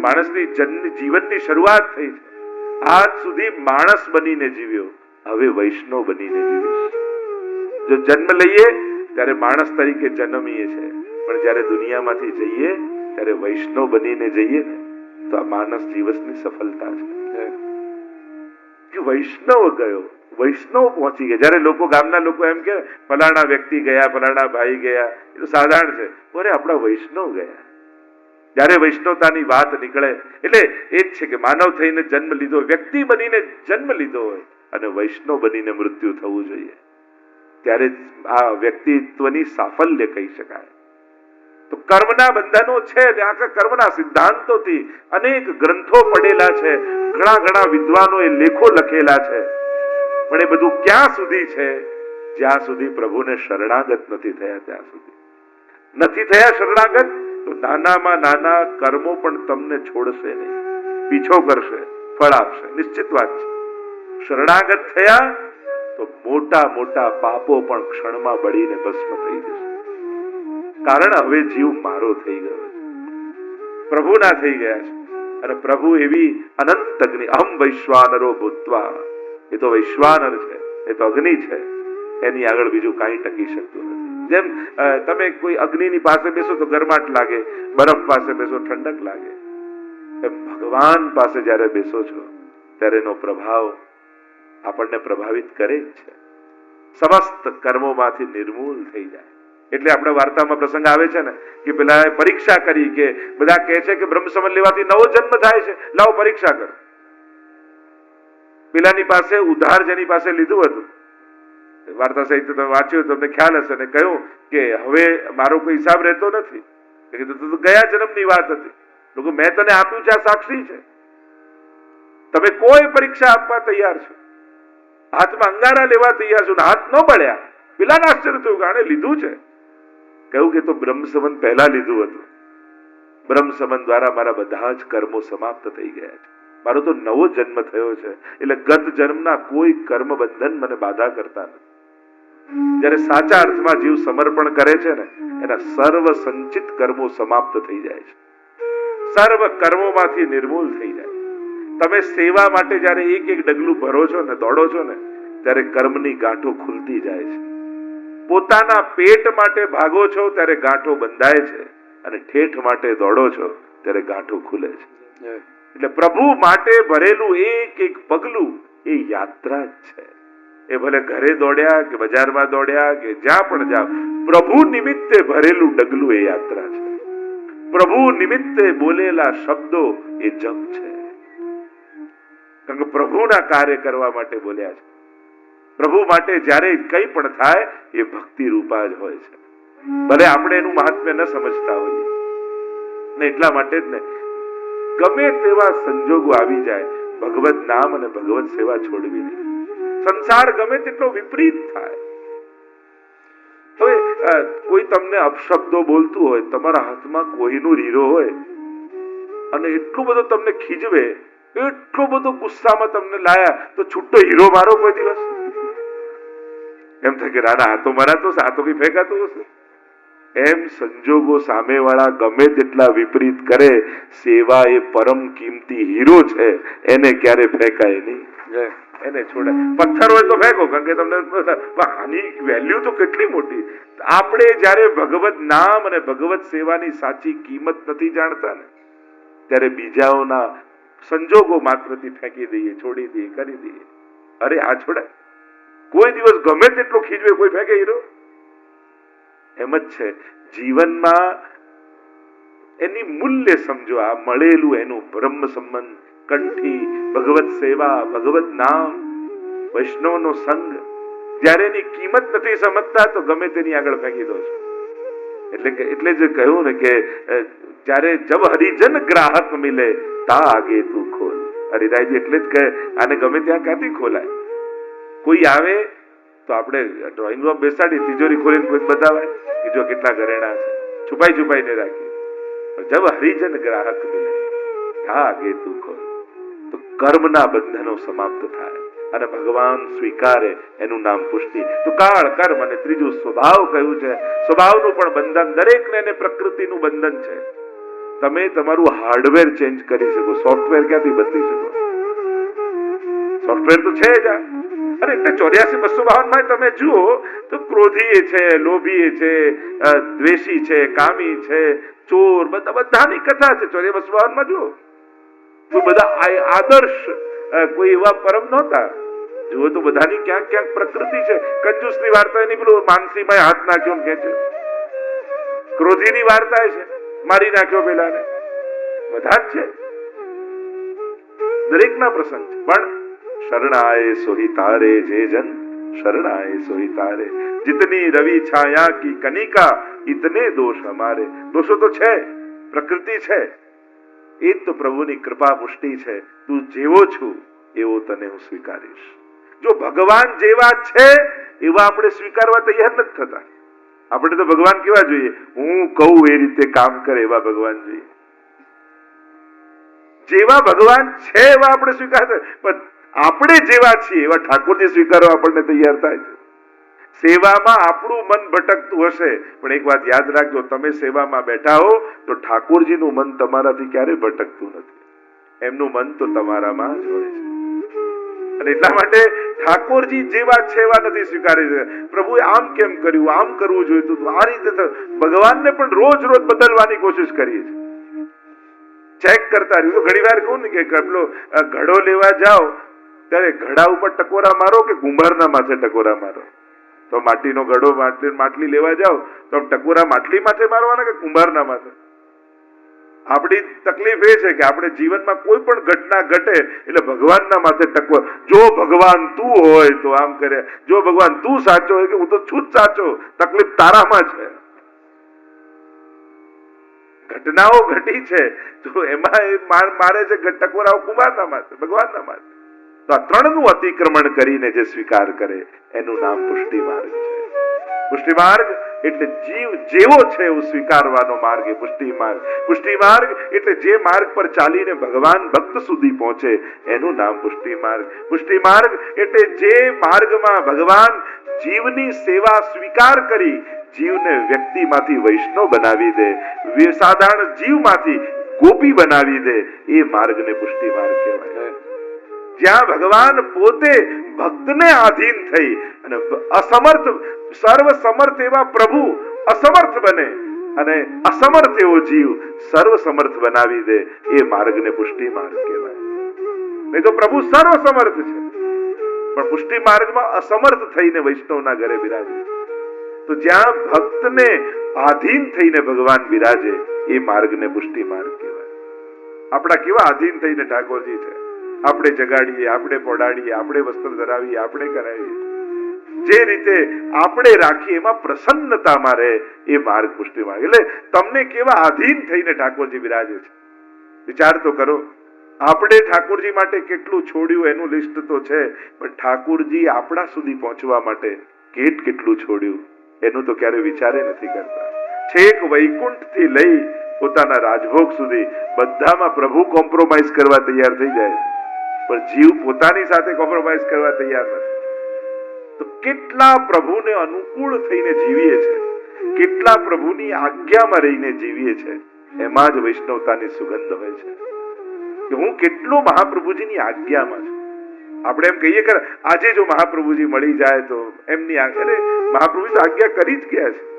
કે માણસની જન્મ જીવનની શરૂઆત થઈ છે. આજ સુધી માણસ બનીને જીવ્યો, હવે વૈષ્ણવ બનીને જીવીશ જો જન્મ લઈએ, ત્યારે માણસ તરીકે જન્મીએ છે. પણ જ્યારે દુનિયામાંથી જઈએ, ત્યારે વૈષ્ણવ બનીને જઈએ ને, તો આ માનસ દિવસની સફળતા છે. વૈષ્ણવ ગયો, વૈષ્ણવ પહોંચી ગયા. જ્યારે લોકો, ગામના લોકો એમ કે, ફલાણા વ્યક્તિ ગયા, ફલાણા ભાઈ ગયા, એ તો સાધારણ છે. અરે આપણા વૈષ્ણવ ગયા. જ્યારે વૈષ્ણવતાની વાત નીકળે, એટલે એ જ છે કે માનવ થઈને જન્મ લીધો, વ્યક્તિ બનીને જન્મ લીધો હોય, અને વૈષ્ણવ બનીને મૃત્યુ થવું જોઈએ. ત્યારે આ વ્યક્તિત્વની સાફલ્ય કહી શકાય. તો કર્મના બંધનો છે આખા કર્મના સિદ્ધાંતોથી અનેક ગ્રંથો પડેલા છે, ઘણા ઘણા વિદ્વાનોએ લેખો લખેલા છે. પણ એ બધું ક્યાં સુધી છે? જ્યાં સુધી પ્રભુને શરણાગત નથી થયા ત્યાં સુધી. નથી થયા શરણાગત? તો નાનામાં નાના કર્મો પણ તમને છોડશે નહીં. પીછો કરશે, ફળ આપશે. નિશ્ચિત વાત છે. શરણાગત થયા તો મોટા મોટા પાપો પણ ક્ષણમાં બળીને ભસ્મ થઈ જશે. કારણ હવે જીવ મારો થઈ ગયો છે. પ્રભુના થઈ ગયા છે. અને પ્રભુ એવી અનંત અગ્નિ. અહમ વૈશ્વાનરો ભૂતવા. એ તો વૈશ્વાનર છે, એ તો અગ્નિ છે. એની આગળ બીજું કાંઈ ટકી શકતું નથી. જેમ તમે કોઈ અગ્નિની પાસે બેસો તો ગરમાટ લાગે, બરફ પાસે બેસો ઠંડક લાગે. એમ ભગવાન પાસે જ્યારે બેસો છો, ત્યારે એનો પ્રભાવ આપણને પ્રભાવિત કરે જ છે. સમસ્ત કર્મોમાંથી નિર્મૂલ થઈ જાય. એટલે આપણે વાર્તામાં પ્રસંગ આવે છે ને, કે પેલા પરીક્ષા કરી કે બધા કહે છે કે બ્રહ્મ સમન લેવાથી નવો જન્મ થાય છે, લાવો પરીક્ષા કરો. પેલાની પાસે ઉધાર જેની પાસે લીધું હતું વાર્તા સાહિત્ય તમે વાંચ્યું, તમને ખ્યાલ હશે અને કહ્યું કે હવે મારો કોઈ હિસાબ રહેતો નથી. કીધું, "તો તો ગયા જન્મની વાત હતી. લોકો, મેં તને આપ્યું છે, આ સાક્ષી છે. તમે કોઈ પરીક્ષા આપવા તૈયાર છો? હાથમાં અંગારા લેવા તૈયાર છો હાથ ન બળ્યા? પેલા આશ્ચર્ય થયું કે લીધું છે? કહ્યું કે તો બ્રહ્મ સંબંધ પહેલા લીધું હતું. બ્રહ્મ દ્વારા મારા બધા જ કર્મો સમાપ્ત થઈ ગયા છે. મારો તો નવો જન્મ થયો છે. એટલે ગત જન્મના કોઈ કર્મ બંધન મને બાધા કરતા નથી. જ્યારે સાચા અર્થમાં જીવ સમર્પણ કરે છે ને એના સર્વ સંચિત કર્મો સમાપ્ત થઈ જાય છે. સર્વ કર્મોમાંથી નિર્મૂલ થઈ જાય. તમે સેવા માટે જ્યારે એક એક ડગલું ભરો છો ને દોડો છો ને ત્યારે કર્મની ગાંઠો ખુલતી જાય છે. પોતાના પેટ માટે ભાગો છો ત્યારે ગાંઠો બંધાય છે અને ઠેઠ માટે દોડો છો ત્યારે ગાંઠો ખુલે છે. એટલે પ્રભુ માટે ભરેલું એક એક પગલું એ યાત્રા જ છે. એ ભલે ઘરે દોડ્યા કે બજારમાં દોડ્યા કે જ્યાં પણ જાઓ, પ્રભુ નિમિત્તે ભરેલું ડગલું એ યાત્રા છે. પ્રભુ નિમિત્તે બોલેલા શબ્દો એ જપ છે. પ્રભુના કાર્ય કરવા માટે બોલ્યા છે. પ્રભુ માટે જ્યારે કંઈ પણ થાય, એ ભક્તિ રૂપા જ હોય છે. ભલે આપણે એનું મહાત્મ્ય ન સમજતા હોઈએ. ને એટલા માટે જ ને, ગમે તેવા સંજોગો આવી જાય, ભગવત નામ અને ભગવત સેવા છોડવી નહીં. સંસાર ગમે તેટલો વિપરીત થાય. તો કોઈ તમને અપશબ્દો બોલતું હોય, તમારા હાથમાં કોહિનૂર હીરો હોય, અને એટલું બધું તમને ખીજવે, એટલો બધો ગુસ્સામાં તમને લાયા, તો છૂટો હીરો મારો કોઈ દિવસ. એમ થાય કે રાણા આ તો મારા તો, આ તો કઈ ફેંકાતું હશે. એમ સંજોગો સામેવાળા ગમે તેટલા વિપરીત કરે, સેવા એ પરમ કિંમતી હીરો છે, એને ક્યારે ફેંકાય નહીં. એને છોડાય પથ્થર હોય તો ફેંકો, કારણ કે તમને આની વેલ્યુ તો કેટલી મોટી. આપણે જ્યારે ભગવત નામ અને ભગવત સેવાની સાચી કિંમત નથી જાણતા ને, ત્યારે બીજાઓના સંજોગો માત્રથી ફેંકી દઈએ, છોડી દઈએ, કરી દઈએ. અરે આ છોડે. કોઈ દિવસ ગમે તેટલો ખીજવે, કોઈ ફેંકે હીરો. એમ જ છે. જીવનમાં એની મૂલ્ય સમજો. આ મળેલું એનું બ્રહ્મ સંબંધ, કંઠી, ભગવત સેવા, ભગવત નામ, વૈષ્ણવનો સંગ. જ્યારે એની કિંમત નથી સમજતા, તો ગમે તેની આગળ ફેંકી દો છો. એટલે કે, એટલે જ કહ્યું ને કે જ્યારે જબ હરિજન ગ્રાહક મિલે તા આગે તું ખોલ. હરિરાયજી એટલે જ કહે આને ગમે ત્યાં ક્યાંથી ખોલાય? કોઈ આવે તો આપણે ડ્રોઈંગ રૂમ બેસાડી, તિજોરી ખોલીને કોઈ બતાવાય કે જો કેટલા ઘરેણા છે. છુપાઈ છુપાઈને રાખી જબ હરિજન ગ્રાહક મિલે હા કે તું ખોલ તો કર્મના બંધનો સમાપ્ત થાય અને ભગવાન સ્વીકારે એનું નામ પુષ્ટિ. તો કાળ, કર્મ અને ત્રીજું સ્વભાવ કહ્યું છે? સ્વભાવનું પણ બંધન દરેકને એને પ્રકૃતિનું બંધન છે. તમે તમારું હાર્ડવેર ચેન્જ કરી શકો, સોફ્ટવેર ક્યાંથી બદલી શકો? સોફ્ટવેર તો છે જ આ. અને એટલે ચોર્યાસી બસો બાવનમાં તમે જુઓ તો ક્રોધી છે લોભી છે દ્વેષી છે, કામી છે, ચોર, બધા બધાની કથા છે. ચોર્યા બસો બાવનમાં જુઓ. તો બધા આદર્શ કોઈ એવા પરમ નહોતા. જુઓ તો બધાની ક્યાંક ક્યાંક પ્રકૃતિ છે. કંજૂસની વાર્તા એની પેલું માનસીમાં હાથ નાખ્યો ને ખેંચ્યો. ક્રોધીની વાર્તા છે. મારી નાખ્યો પેલાને. બધા જ છે. દરેકના પ્રસંગ છે. પણ શરણાએ સોહી તારે, જે જન શરણાએ સોહી તારે. જીતની રવિ છાયા કી કનિકા, ઇતને દોષ હમારે દોષો તો છે, પ્રકૃતિ છે. એ તો પ્રભુની કૃપા પુષ્ટિ છે. તું જેવો છું, એવો તને હું સ્વીકારીશ. જો ભગવાન જેવા છે, એવા આપણે સ્વીકારવા તૈયાર નથી થતા. આપણે તો ભગવાન કેવા જોઈએ? હું કહું એ રીતે કામ કરે એવા ભગવાન જોઈએ. જેવા ભગવાન છે એવા આપણે સ્વીકાર પણ આપણે જેવા છીએ, એવા ઠાકોરજી સ્વીકારવા આપણને તૈયાર થાય છે. સેવામાં આપણું મન ભટકતું હશે, પણ એક વાત યાદ રાખજો, તમે સેવામાં બેઠા હો, તો ઠાકોરજીનું મન તમારાથી ક્યારે ભટકતું નથી. એમનું મન તો તમારામાં જ હોય છે. અને એટલા માટે ઠાકોરજી જેવા છે એવા નથી સ્વીકારી. પ્રભુએ આમ કેમ કર્યું? આમ કરવું જોઈતું હતું આ રીતે. ભગવાનને પણ રોજ રોજ બદલવાની કોશિશ કરીએ છીએ. ચેક કરતા રહ્યું ઘણી વાર કહું ને કે ઘડો લેવા જાઓ ત્યારે ઘડા ઉપર ટકોરા મારો કે કુંભારના માથે ટકોરા મારો? તો માટીનો ઘડો માટલી લેવા જાઓ, તો ટકોરા માટલી માથે મારવાના કે કુંભારના માથે? આપણી તકલીફ એ છે કે આપણે જીવનમાં કોઈ પણ ઘટના ઘટે એટલે ભગવાનના માથે ટકો, જો ભગવાન તું હોય તો આમ કરે. જો ભગવાન તું સાચો હોય કે હું તો છું જ સાચો, તકલીફ તારામાં છે. ઘટનાઓ ઘટી છે, તો એમાં મારે છે ટકોરાઓ કુમારના માથે, ભગવાનના માથે. તો આ ત્રણનું અતિક્રમણ કરીને જે સ્વીકાર કરે, એનું નામ પુષ્ટિ માર્ગ છે. પુષ્ટિ માર્ગ એટલે જીવ જેવો છે એવું સ્વીકારવાનો માર્ગ એ પુષ્ટિ માર્ગ પુષ્ટિ માર્ગ એટલે જે માર્ગ પર ચાલીને ભગવાન ભક્ત સુધી પહોંચે, એનું નામ પુષ્ટિ માર્ગ પુષ્ટિ માર્ગ એટલે જે માર્ગમાં ભગવાન જીવની સેવા સ્વીકાર કરી, જીવને વ્યક્તિમાંથી વૈષ્ણવ બનાવી દે, સાધારણ જીવમાંથી ગોપી બનાવી દે, એ માર્ગને પુષ્ટિ માર્ગ કહેવાય. જ્યાં ભગવાન પોતે ભક્તને આધીન થઈ અને અસમર્થ સર્વ સમર્થ એવા પ્રભુ અસમર્થ બને અને અસમર્થ એવો જીવ સર્વ સમર્થ બનાવી દે એ માર્ગને પુષ્ટિ માર્ગ કહેવાય. નહીં તો પ્રભુ સર્વ સમર્થ છે. પણ પુષ્ટિ માર્ગમાં અસમર્થ થઈને વૈષ્ણવના ઘરે બિરાજે. તો જ્યાં ભક્તને આધીન થઈને ભગવાન બિરાજે, એ માર્ગને પુષ્ટિ માર્ગ કહેવાય. આપણા કેવા આધીન થઈને ઠાકોરજી છે? આપણે જગાડીએ, આપણે પડાડીએ આપણે વસ્ત્ર ધરાવીએ, આપણે કરાવીએ. જે રીતે આપણે રાખીએ, એમાં પ્રસન્નતામાં રહે એ માર્ગ પુષ્ટિમાં. એટલે તમને કેવા આધીન થઈને ઠાકોરજી બિરાજે છે. વિચાર તો કરો. આપણે ઠાકોરજી માટે કેટલું છોડ્યું એનું લિસ્ટ તો છે, પણ ઠાકોરજી આપણા સુધી પહોંચવા માટે કેટ કેટલું છોડ્યું, એનું તો ક્યારે વિચારે નથી કરતા. છેક વૈકુંઠથી લઈ પોતાના રાજભોગ સુધી બધામાં પ્રભુ કોમ્પ્રોમાઇઝ કરવા તૈયાર થઈ જાય. પણ જીવ પોતાની સાથે કોમ્પ્રોમાઇઝ કરવા તૈયાર નથી. તો કેટલા પ્રભુને અનુકૂળ થઈને જીવીએ છે? કેટલા પ્રભુની આજ્ઞામાં રહીને જીવીએ છે? એમાં જ વૈષ્ણવતાની સુગંધ હોય છે. કે હું કેટલો મહાપ્રભુજીની આજ્ઞામાં છું? આપણે એમ કહીએ કે આજે જો મહાપ્રભુજી મળી જાય તો એમની અરે, મહાપ્રભુજી આજ્ઞા કરી જ ગયા છે.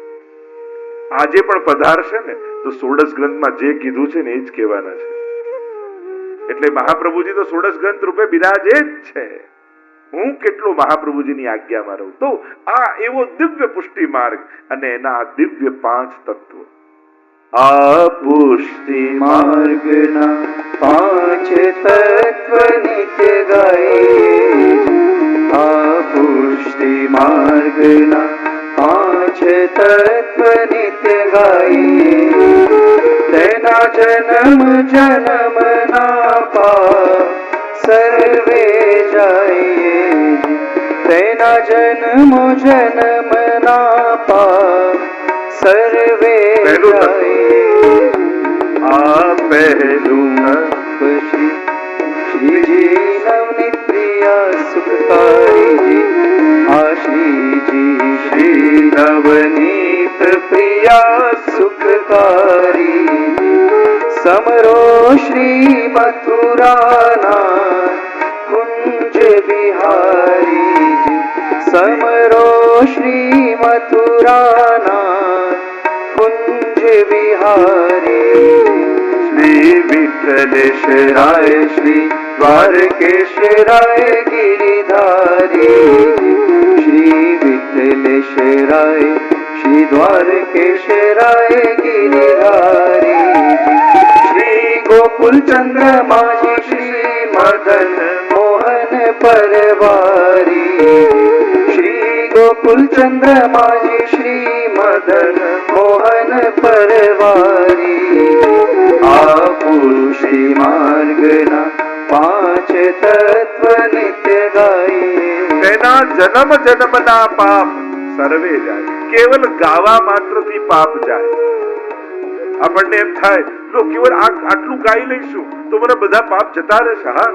આજે પણ પધારશે ને, તો સોળસ ગ્રંથમાં જે કીધું છે ને એ જ કહેવાના છે. એટલે મહાપ્રભુજી તો સોળસ ગ્રંથ રૂપે બિરાજે જ છે. હું કેટલો મહાપ્રભુજીની આજ્ઞામાં રહું? તો આ એવો દિવ્ય પુષ્ટિ માર્ગ અને એના દિવ્ય પાંચ તત્વ. આ પુષ્ટિ માર્ગના પાંચ તત્વ નિત્ય ગાય આ પુષ્ટિ માર્ગના પાંચ તત્વ નિત્ય ગાઈએ તેના જન્મ જન્મના પાપ સર્વે જઈએ તેના જન્મ જન્મના પાપ સર્વે પહેલું તત્વ. જઈએ આ પહેલું શ્રી શ્રીજી નવનીત પ્રિયા સુખકારીજી આ શ્રીજી શ્રી નવનીત પ્રિયા સુખકારી સમરો શ્રી મથુરાના કુંજ બિહારી સમરો શ્રી મથુરાના કુંજ બિહારી શ્રી વિઠ્ઠલેશ્વરાય શ્રી દ્વારકેશ્વરાય ગિરિધારી શ્રી વિઠ્ઠલેશ્વરાય શ્રી દ્વારકેશરાય ગિરિધારી શ્રી ગોકુલચંદ્ર માજી શ્રી મદન મોહન પરવારી શ્રી ગોકુલચંદ્ર માજી શ્રી મદન મોહન પરવારી આ પુરુષી માર્ગના પાંચ તત્વ નિત્ય ગાઈએ તેના જન્મ જન્મના પાપ સર્વે જાય કેવલ ગાવા માત્રથી પાપ જાય. આપણને એમ થાય લો કેવલ આટલું ગાઈ લઈશું, તો મને બધા પાપ જતા રહેશે, હા?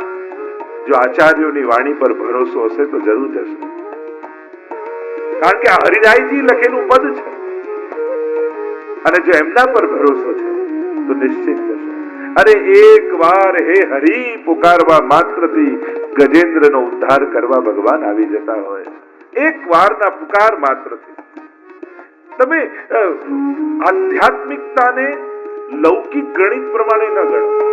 જો આચાર્યોની વાણી પર ભરોસો હશે, તો જરૂર જશે. કારણ કે હરિરાયજી લખેલું પદ છે. અને જો એમના પર ભરોસો છે, તો નિશ્ચિત જશે. અરે એક વાર હે હરિ, પુકારવા માત્રથી ગજેન્દ્રનો ઉદ્ધાર કરવા ભગવાન આવી જતા હોય એક વારના પુકાર માત્રથી તમે આધ્યાત્મિકતાને લૌકિક ગણિત પ્રમાણે ન ગણો.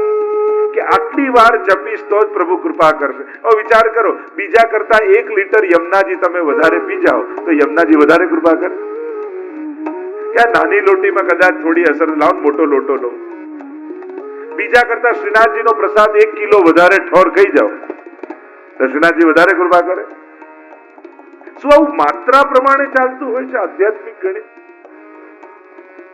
કે આટલી વાર જપીશ તો જ પ્રભુ કૃપા કરશે. હવે વિચાર કરો, બીજા કરતા એક લીટર યમુનાજી તમે વધારે પી જાઓ તો યમુનાજી વધારે કૃપા કરે. ક્યાં નાની લોટીમાં કદાચ થોડી અસર, લાવો મોટો લોટો લો. બીજા કરતા શ્રીનાથજીનો પ્રસાદ એક કિલો વધારે ઠોર ખાઈ જાઓ. તો શ્રીનાથજી વધારે કૃપા કરે. આવું માત્રા પ્રમાણે ચાલતું હોય છે, આધ્યાત્મિક ગણિત.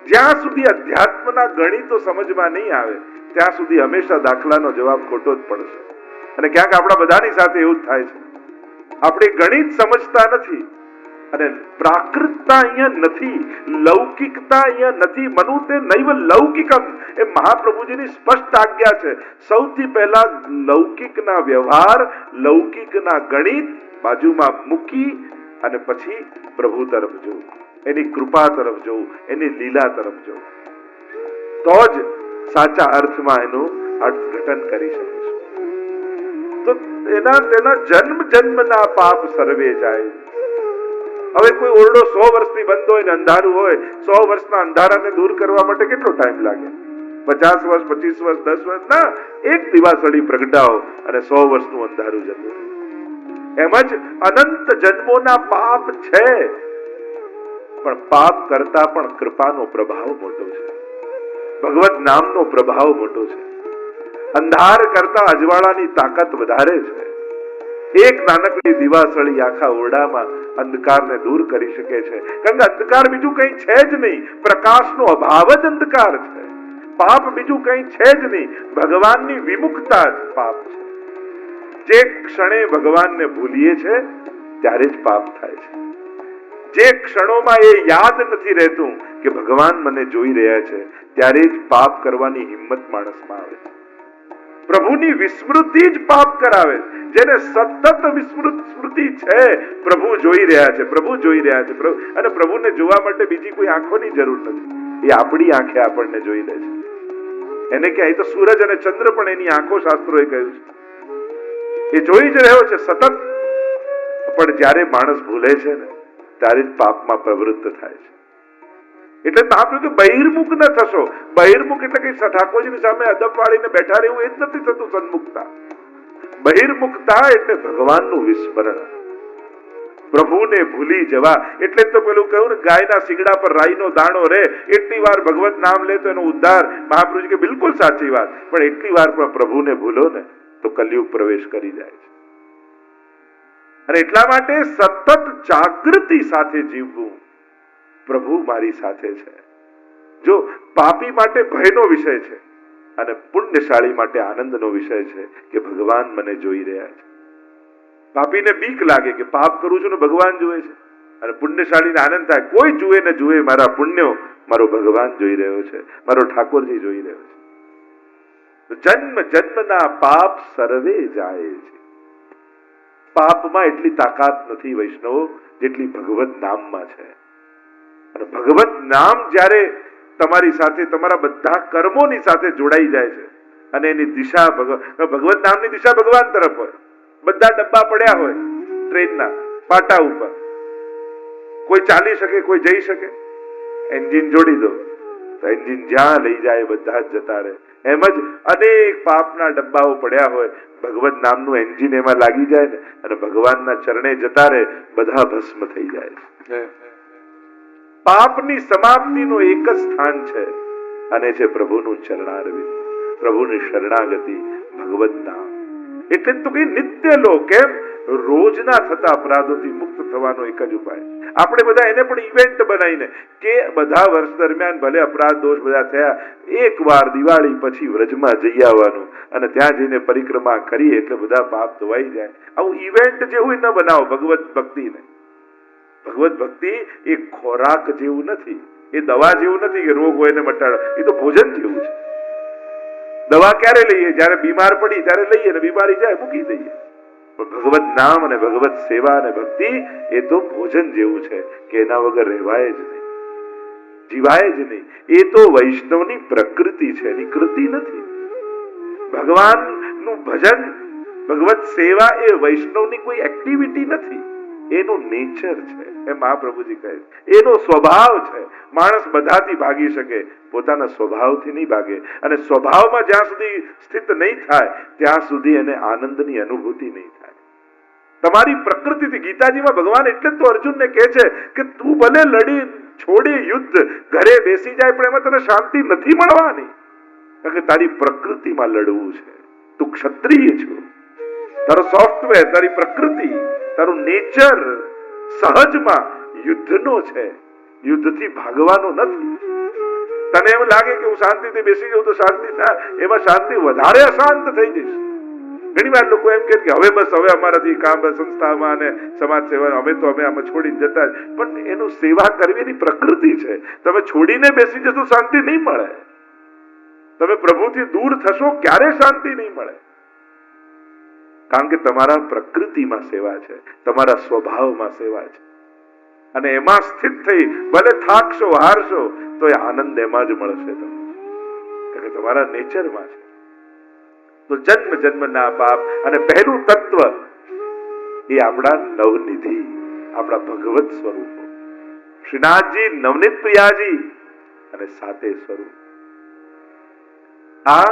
જ્યાં સુધી અધ્યાત્મના ગણિતો સમજમાં નહીં આવે, ત્યાં સુધી હંમેશા દાખલાનો જવાબ ખોટો જ પડશે અને ક્યાંક આપણા બધાની સાથે એવું જ થાય છે. આપણે ગણિત સમજતા નથી અને પ્રાકૃતતા અહીંયા નથી, લૌકિકતા અહીંયા નથી. મનુ તે નૈવ લૌકિકમ. એ મહાપ્રભુજીની સ્પષ્ટ આજ્ઞા છે. સૌથી પહેલા લૌકિકના વ્યવહાર, લૌકિકના ગણિત બાજુમાં મૂકી અને પછી પ્રભુ તરફ જોવું. એની કૃપા તરફ જોવું, એની લીલા તરફ જોવું. તો જ સાચા અર્થમાં એનું અર્થઘટન કરી શકીશું. તો એના તેના જન્મ જન્મના પાપ સર્વે જાય. હવે કોઈ ઓરડો સો વર્ષથી બંધ હોય ને અંધારું હોય, સો વર્ષના અંધારાને દૂર કરવા માટે કેટલો ટાઈમ લાગે? પચાસ વર્ષ, પચીસ વર્ષ, દસ વર્ષ, ના, એક દિવાસળી પ્રગટાવો અને સો વર્ષનું અંધારું જતું એમ જ અનંત જન્મોના પાપ છે. પણ પાપ કરતા પણ કૃપાનો પ્રભાવ મોટો છે. ભગવત નામનો પ્રભાવ મોટો છે. અંધાર કરતા અજવાળાની તાકાત વધારે છે. એક નાનકડી દિવાસળી આખા ઓરડામાં અંધકારને દૂર કરી શકે છે. કારણ કે અંધકાર બીજું કંઈ છે જ નહીં. પ્રકાશનો અભાવ જ અંધકાર છે. પાપ બીજું કંઈ છે જ નહીં. ભગવાનની વિમુખતા જ પાપ છે. જે ક્ષણે ભગવાનને ભૂલીએ છે, ત્યારે જ પાપ થાય છે. જે ક્ષણોમાં એ યાદ નથી રહેતું કે ભગવાન મને જોઈ રહ્યા છે, ત્યારે જ પાપ કરવાની હિંમત માણસમાં આવે પ્રભુની વિસ્મૃતિ જ પાપ કરાવે જેને સતત સ્મૃતિ છે, પ્રભુ જોઈ રહ્યા છે, પ્રભુ જોઈ રહ્યા છે, પ્રભુ, અને પ્રભુને જોવા માટે બીજી કોઈ આંખોની જરૂર નથી. એ આપણી આંખે આપણને જોઈ લે છે. એને કે તો સૂરજ અને ચંદ્ર પણ એની આંખો શાસ્ત્રોએ કહ્યું છે. એ જોઈ જ રહ્યો છે સતત. પણ જ્યારે માણસ ભૂલે છે ને, ત્યારે જ પાપમાં પ્રવૃત્ત થાય છે. એટલે મહાપ્રભુ કે બહિર્મુખ ન થશો. બહિર્મુખ એટલે કઈ ઠાકોરજીની સામે અદબ વાળીને બેઠા રહેવું એ જ નથી થતું સન્મુખતા. બહિર્મુખતા એટલે ભગવાનનું વિસ્મરણ. પ્રભુને ભૂલી જવા. એટલે તો પેલું કહ્યું ને, ગાયના શીંગડા પર રાઈનો દાણો રે. એટલી વાર ભગવત નામ લે તો એનો ઉદ્ધાર. મહાપુરુષ કે, બિલકુલ સાચી વાત. પણ એટલી વાર પણ પ્રભુને ભૂલો ને તો કલયુગ પ્રવેશ કરી જાય છે. અને એટલા માટે સતત જાગૃતિ સાથે જીવવું પ્રભુ મારી સાથે છે. જો પાપી માટે ભયનો વિષય છે અને પુણ્યશાળી માટે આનંદનો વિષય છે કે ભગવાન મને જોઈ રહ્યા છે. પાપીને બીક લાગે કે પાપ કરું છું ને ભગવાન જુએ છે. અને પુણ્યશાળીને આનંદ થાય. કોઈ જુએ ને જુએ મારા પુણ્યો મારો ભગવાન જોઈ રહ્યો છે. મારો ઠાકોરજી જોઈ રહ્યો છે. જન્મ જન્મના પાપ સર્વે જાય છે. પાપમાં એટલી તાકાત નથી વૈષ્ણવો, જેટલી ભગવત નામમાં છે. અને ભગવત નામ જ્યારે તમારી સાથે, તમારા બધા કર્મોની સાથે જોડાઈ જાય છે અને એની દિશા ભગવ ભગવત નામની દિશા ભગવાન તરફ હોય. બધા ડબ્બા પડ્યા હોય ટ્રેનના, પાટા ઉપર. કોઈ ચાલી શકે, કોઈ જઈ શકે. એન્જિન જોડી દો. તો એન્જિન જ્યાં લઈ જાય, બધા જ જતા રહે. એમ જ અનેક પાપના ડબ્બાઓ પડ્યા હોય. ભગવત નામનું એન્જિન એમાં લાગી જાય ને અને ભગવાનના ચરણે જતા રહે બધા ભસ્મ થઈ જાય. પાપની સમાપ્તિનું એક જ સ્થાન છે. અને છે પ્રભુનું ચરણારવિંદ. પ્રભુની શરણાગતિ ભગવત નામ. એટલે તો કે નિત્ય લો કેમ રોજના થતા અપરાધોથી મુક્ત થવાનો એક જ ઉપાય. આપણે બધા એને પણ ઇવેન્ટ બનાવીને કે બધા વર્ષ દરમિયાન ભલે અપરાધ દોષ બધા થયા, એક વાર દિવાળી પછી વ્રજમાં જઈ આવવાનું અને ત્યાં જઈને પરિક્રમા કરીએ એટલે બધા પાપ ધોવાઈ જાય. આવું ઇવેન્ટ જેવું ન બનાવો ભગવત ભક્તિને. ભગવત ભક્તિ એ ખોરાક જેવું નથી. એ દવા જેવું નથી કે રોગ હોય ને મટાડો. એ તો ભોજન જેવું છે. દવા ક્યારે લઈએ? જ્યારે બીમાર પડી ત્યારે લઈએ ને બીમારી જાય મૂકી દઈએ. ભગવત નામ અને ભગવત સેવા અને ભક્તિ એ તો ભોજન જેવું છે, કે એના વગર રહેવાય જ નહીં, જીવાય જ નહીં. એ તો વૈષ્ણવની પ્રકૃતિ છે, એની કૃતિ નથી. ભગવાનનું ભજન, ભગવત સેવા એ વૈષ્ણવની કોઈ એક્ટિવિટી નથી. એનું નેચર છે એ મહાપ્રભુજી કહે એનો સ્વભાવ છે, માણસ બધાથી ભાગી શકે, પોતાના સ્વભાવથી નહીં ભાગે. અને સ્વભાવમાં જ્યાં સુધી સ્થિત નહીં થાય, ત્યાં સુધી એને આનંદની અનુભૂતિ નહીં થાય. તમારી પ્રકૃતિથી ગીતાજીમાં ભગવાન એટલે તો અર્જુનને કહે છે કે તું ભલે લડી, છોડી, યુદ્ધ, ઘરે બેસી જાય, પણ એમાં તને શાંતિ નથી મળવાની. કે તારી પ્રકૃતિમાં લડવું છે. તું ક્ષત્રિય છો. તારો સોફ્ટવેર તારી પ્રકૃતિ, તારું નેચર સહજમાં યુદ્ધનો છે. યુદ્ધથી ભાગવાનો નથી. તને એમ લાગે કે હું શાંતિથી બેસી જાઉં તો શાંતિ ના, એમાં શાંતિ વધારે અશાંત થઈ જઈશ. ઘણી વાર લોકો એમ કે હવે બસ, હવે અમારાથી કામ સંસ્થામાં અને સમાજ સેવા અમે તો અમે આમાં છોડીને જતા પણ એનું સેવા કરવીની પ્રકૃતિ છે. તમે છોડીને બેસી જશો, શાંતિ નહીં મળે. તમે પ્રભુથી દૂર થશો, ક્યારે શાંતિ નહીં મળે? કારણ કે તમારા પ્રકૃતિમાં સેવા છે, તમારા સ્વભાવમાં સેવા છે. અને એમાં સ્થિત થઈ, ભલે થાકશો, હારશો, તો એ આનંદ એમાં જ મળશે તમને. કારણ કે તમારા નેચરમાં છે. તો જન્મ જન્મના પાપ અને પહેલું તત્વ એ આપણા નવનિધિ, આપણા ભગવત સ્વરૂપો. શ્રીનાથજી, નવનીત પ્રિયાજી અને સાતે સ્વરૂપ. આ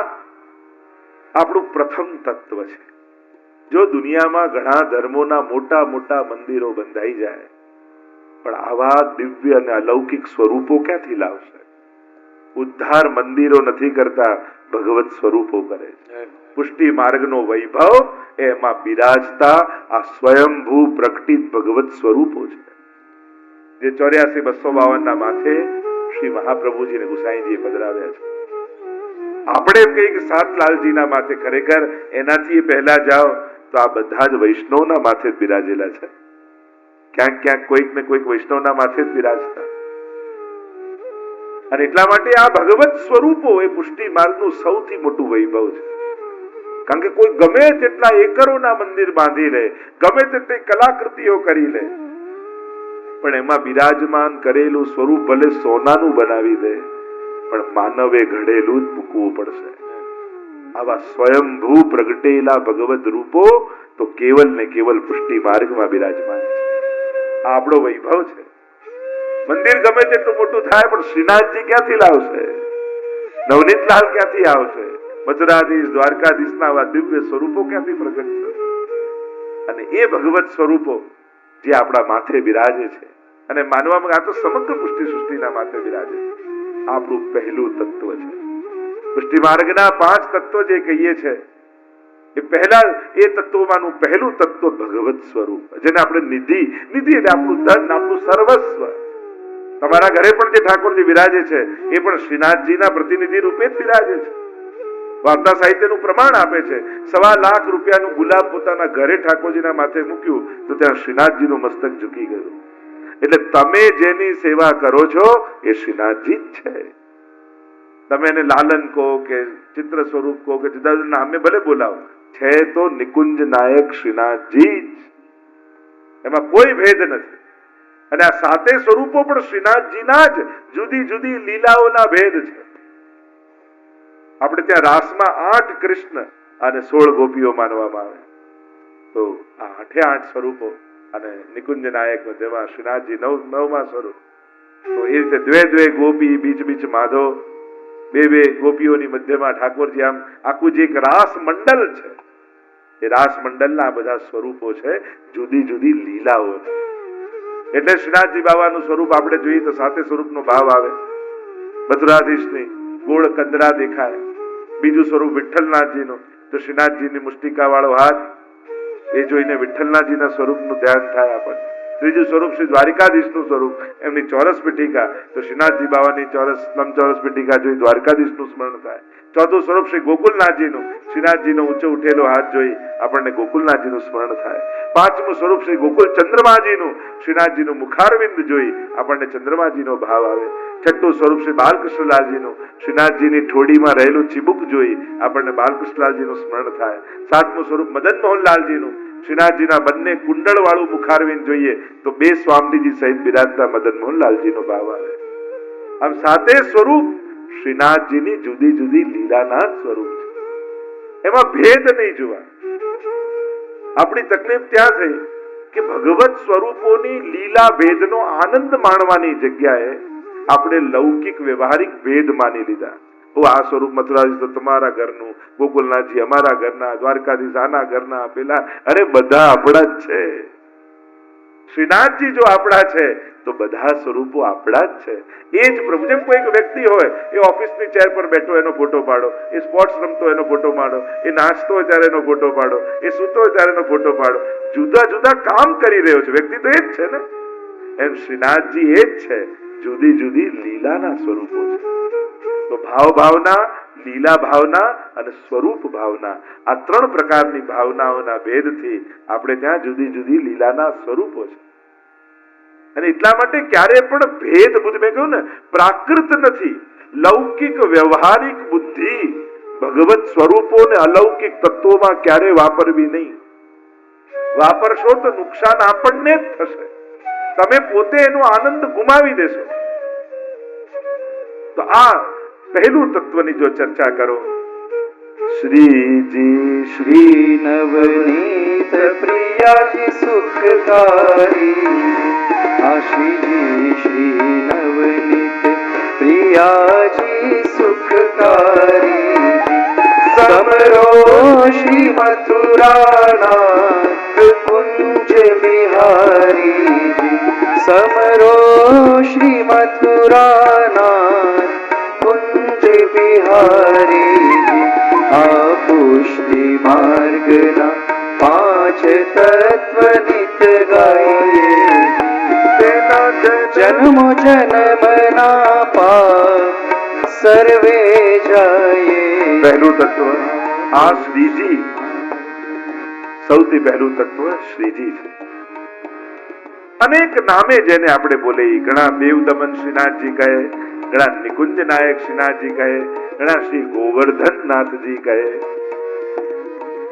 આપણું પ્રથમ તત્વ છે. જો દુનિયામાં ઘણા ધર્મોના મોટા મોટા મંદિરો બંધાઈ જાય, પણ આવા દિવ્ય અને અલૌકિક સ્વરૂપો ક્યાંથી લાવશે? ઉદ્ધાર મંદિરો નથી કરતા ભગવત સ્વરૂપો કરે છે. પુષ્ટિ માર્ગનો વૈભવ, એમાં બિરાજતા આ સ્વયંભૂ પ્રકટિત ભગવત સ્વરૂપો છે. જે ચોર્યાસી બસો બાવન ના માથે શ્રી મહાપ્રભુજી ને ગુસાઈજી પધરાવ્યા છે. આપણે એમ કહીએ કે સાતલાલજીના માથે ખરેખર એનાથી પહેલા જાઓ તો આ બધા જ વૈષ્ણવના માથે જ બિરાજેલા છે. ક્યાંક ક્યાંક કોઈક ને કોઈક વૈષ્ણવના માથે જ બિરાજતા. અને એટલા માટે આ ભગવત સ્વરૂપો એ પુષ્ટિ માર્ગનું સૌથી મોટું વૈભવ છે. કારણ કે કોઈ ગમે તેટલા એકરોના મંદિર બાંધી લે, ગમે તેટલી કલાકૃતિઓ કરી લે. પણ એમાં બિરાજમાન કરેલું સ્વરૂપ ભલે સોનાનું બનાવી દે, પણ માનવે ઘડેલું જ મૂકવું પડશે. આવા સ્વયંભૂ પ્રગટેલા ભગવત રૂપો તો કેવલ ને કેવલ પુષ્ટિ માર્ગમાં બિરાજમાન આ આપણો વૈભવ છે. મંદિર ગમે તેટલું મોટું થાય, પણ શ્રીનાથજી ક્યાંથી લાવશે? નવનીતલાલ ક્યાંથી આવશે? મથુરાધીશ દ્વારકાધીશના આવા દિવ્ય સ્વરૂપો ક્યાંથી પ્રગટ થશે? અને એ ભગવત સ્વરૂપો જે આપણા માથે બિરાજે છે. અને માનવામાં આ તો સમગ્ર પુષ્ટિ સૃષ્ટિના માથે બિરાજે છે. આપણું પહેલું તત્વ છે. પુષ્ટિ માર્ગના પાંચ તત્વો જે કહીએ છે, એ પહેલા એ તત્વોમાંનું પહેલું તત્વ ભગવત સ્વરૂપ. જેને આપણે નિધિ નિધિ એટલે આપણું ધન, આપણું સર્વસ્વ. તમારા ઘરે પણ જે ઠાકોરજી બિરાજે છે, એ પણ શ્રીનાથજીના પ્રતિનિધિ રૂપે જ બિરાજે છે. વાર્તા સાહિત્યનું પ્રમાણ આપે છે. સવા લાખ રૂપિયાનું ગુલાબ પોતાના ઘરે ઠાકોરજીના માથે મૂક્યું તો ત્યાં શ્રીનાથજીનું મસ્તક ઝૂકી ગયું. એટલે તમે જેની સેવા કરો છો એ શ્રીનાથજી જ છે. તમે એને લાલન કહો કે ચિત્ર સ્વરૂપ કહો કે જુદા જુદા નામે ભલે બોલાવો, છે તો નિકુંજ નાયક શ્રીનાથજી જ. એમાં કોઈ ભેદ નથી. અને આ સાતે સ્વરૂપો પણ શ્રીનાથજીના જ જુદી જુદી લીલાઓના ભેદ છે. આપણે ત્યાં રાસમાં આઠ કૃષ્ણ અને સોળ ગોપીઓ માનવામાં આવે. તો આ આઠે આઠ સ્વરૂપો અને નિકુંજ નાયક જેમાં શ્રીનાથજી નવ નવમાં સ્વરૂપ. તો એ રીતે દ્વે દ્વે ગોપી, બીચ બીચ માધો બે બે ગોપીઓની મધ્યમાં ઠાકોરજી આમ આખું જે એક રાસ મંડળ છે, એ રાસ મંડળના બધા સ્વરૂપો છે, જુદી જુદી લીલાઓ એટલે શ્રીનાથજી બાબાનું સ્વરૂપ આપણે જોઈએ તો સાથે સ્વરૂપનો ભાવ આવે. મથુરાધીશની ગોળ કંદરા દેખાય. બીજું સ્વરૂપ વિઠ્ઠલનાથજીનું. તો શ્રીનાથજીની મુષ્ટિકા વાળો હાથ, એ જોઈને વિઠ્ઠલનાથજીના સ્વરૂપનું ધ્યાન થાય આપણને. ત્રીજું સ્વરૂપ શ્રી દ્વારિકાધીશનું સ્વરૂપ, એમની ચોરસ પીઠિકા. તો શ્રીનાથજી બાવાની ચોરસ, લંબચોરસ પીઠિકા જોઈ દ્વારકાધીશનું સ્મરણ થાય. ચોથું સ્વરૂપ શ્રી ગોકુલનાથજીનું. શ્રીનાથજીનો ઊંચો ઉઠેલો હાથ જોઈ આપણને ગોકુલનાથજીનું સ્મરણ થાય. પાંચમું સ્વરૂપ શ્રી ગોકુલ ચંદ્રમાજીનું શ્રીનાથજીનું મુખારવિંદ જોઈ આપણને ચંદ્રમાજીનો ભાવ આવે. છઠ્ઠું સ્વરૂપ શ્રી બાલકૃષ્ણલાલજીનું. શ્રીનાથજીની ઠોડીમાં રહેલું ચીબુક જોઈ આપણને બાલકૃષ્ણલાલજીનું સ્મરણ થાય. સાતમું સ્વરૂપ મદન મોહનલાલજીનું શ્રીનાથજીના બંને કુંડળ વાળું મુખારવિંદ જોઈએ તો બે સ્વામીજી સહિત બિરાજતા મદન મોહનલાલજીનો ભાવ આવે. આમ સાતે સ્વરૂપ શ્રીનાથજીની જુદી જુદી લીલાના સ્વરૂપ છે. એમાં ભેદ નહીં જોવા. આપણી તકલીફ ત્યાં થઈ કે ભગવત સ્વરૂપોની લીલા ભેદનો આનંદ માણવાની જગ્યાએ આપણે લૌકિક વ્યવહારિક ભેદ માની લીધા. ઓ, આ સ્વરૂપ મથુરાજી, તો તમારા ઘરનું, ગોકુલનાથજી અમારા ઘરના, દ્વારકાધીશ આના ઘરના પેલા, અરે બધા આપણા જ છે. શ્રીનાથજી જો આપણા છે તો બધા સ્વરૂપો આપણા જ છે. એ જ પ્રભુ, જેમ કોઈ વ્યક્તિ હોય, એ ઓફિસની ચેર પર બેઠો એનો ફોટો પાડો, એ સ્પોર્ટ્સ રમતો એનો ફોટો પાડો એ નાચતો ત્યારે એનો ફોટો પાડો, એ સૂતો ત્યારે એનો ફોટો પાડો, જુદા જુદા કામ કરી રહ્યો છે. વ્યક્તિ તો એ જ છે ને. એમ શ્રીનાથજી એ જ છે. જુદી જુદી લીલાના સ્વરૂપો છે. તો ભાવ ભાવના, લીલા ભાવના અને સ્વરૂપ ભાવના, આ ત્રણ પ્રકારની ભાવનાઓના ભેદથી આપણે ત્યાં જુદી જુદી લીલાના સ્વરૂપો છે. અને એટલા માટે ક્યારે પણ ભેદ બુદ્ધિ મેં કહ્યું ને, પ્રાકૃત નથી. લૌકિક વ્યવહારિક બુદ્ધિ ભગવત સ્વરૂપો ને અલૌકિક તત્વોમાં ક્યારે વાપરવી નહીં. વાપરશો તો નુકસાન આપણને જ થશે. તમે પોતે એનો આનંદ ગુમાવી દેશો. તો આ પહેલું તત્વની જો ચર્ચા કરો શ્રીજી શ્રી નવનીત પ્રિયાજી સુખકારી. આશીજી શ્રી નવનીત પ્રિયાજી સુખકારી. સમરો શ્રી મથુરાનાથ કુંજ બિહારી સમરો શ્રી મથુરાનાથ કુંજ બિહારી આ પુષ્ટિ માર્ગના પાંચ તત્વ નિત ગાઈએ જન્મ જન્મના પાપ સર્વે જાય પહેલું તત્વ આ શ્રીજી સૌથી પહેલું તત્વ શ્રીજી છે. અનેક નામે જેને આપણે બોલે ઘણા દેવ દમન શ્રીનાથજી કહે, ઘણા નિકુંજ નાયક શ્રીનાથજી કહે ઘણા શ્રી ગોવર્ધન નાથજી કહે.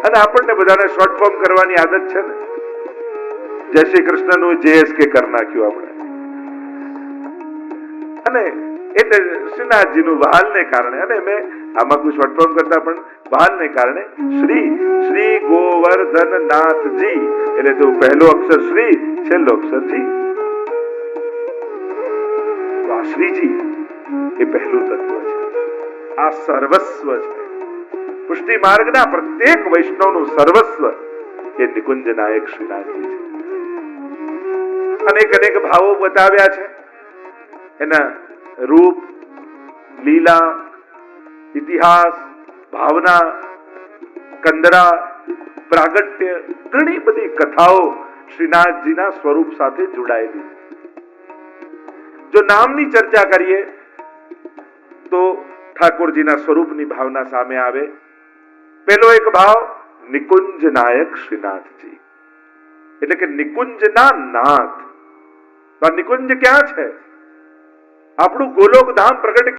અને આપણને બધાને શોર્ટ ફોર્મ કરવાની આદત છે ને. જય શ્રી કૃષ્ણનું જેએસકે કરી નાખ્યું આપણે. અને એટલે શ્રીનાથજીનું વહાલને કારણે, અને મેં આમાં કોઈ શોર્ટ ફોર્મ કરતા પણ વહાલને કારણે શ્રી શ્રી ગોવર્ધન નાથજી એટલે તો પહેલો અક્ષર શ્રી, છેલ્લો અક્ષર જી. શ્રીજી એ પહેલું તત્વ છે. આ સર્વસ્વ છે. પુષ્ટિ માર્ગના પ્રત્યેક વૈષ્ણવનું સર્વસ્વ એ નિકુંજ નાયક શ્રીનાથજી છે. અનેક અનેક ભાવો બતાવ્યા છે. એના રૂપ, લીલા, ઇતિહાસ, ભાવના, કંદરા, પ્રાગટ્ય, ઘણી બધી કથાઓ શ્રીનાથજીના સ્વરૂપ સાથે જોડાયેલી જો નામની ચર્ચા કરીએ, તો ઠાકોરજીના સ્વરૂપની ભાવના સામે આવે. પેલો એક ભાવ, નિકુંજ નાયક શ્રીનાથજી એટલે કે નિકુંજના નાથ. નિકુંજ ક્યાં છે? આપણું ગોલોક ધામ પ્રગટ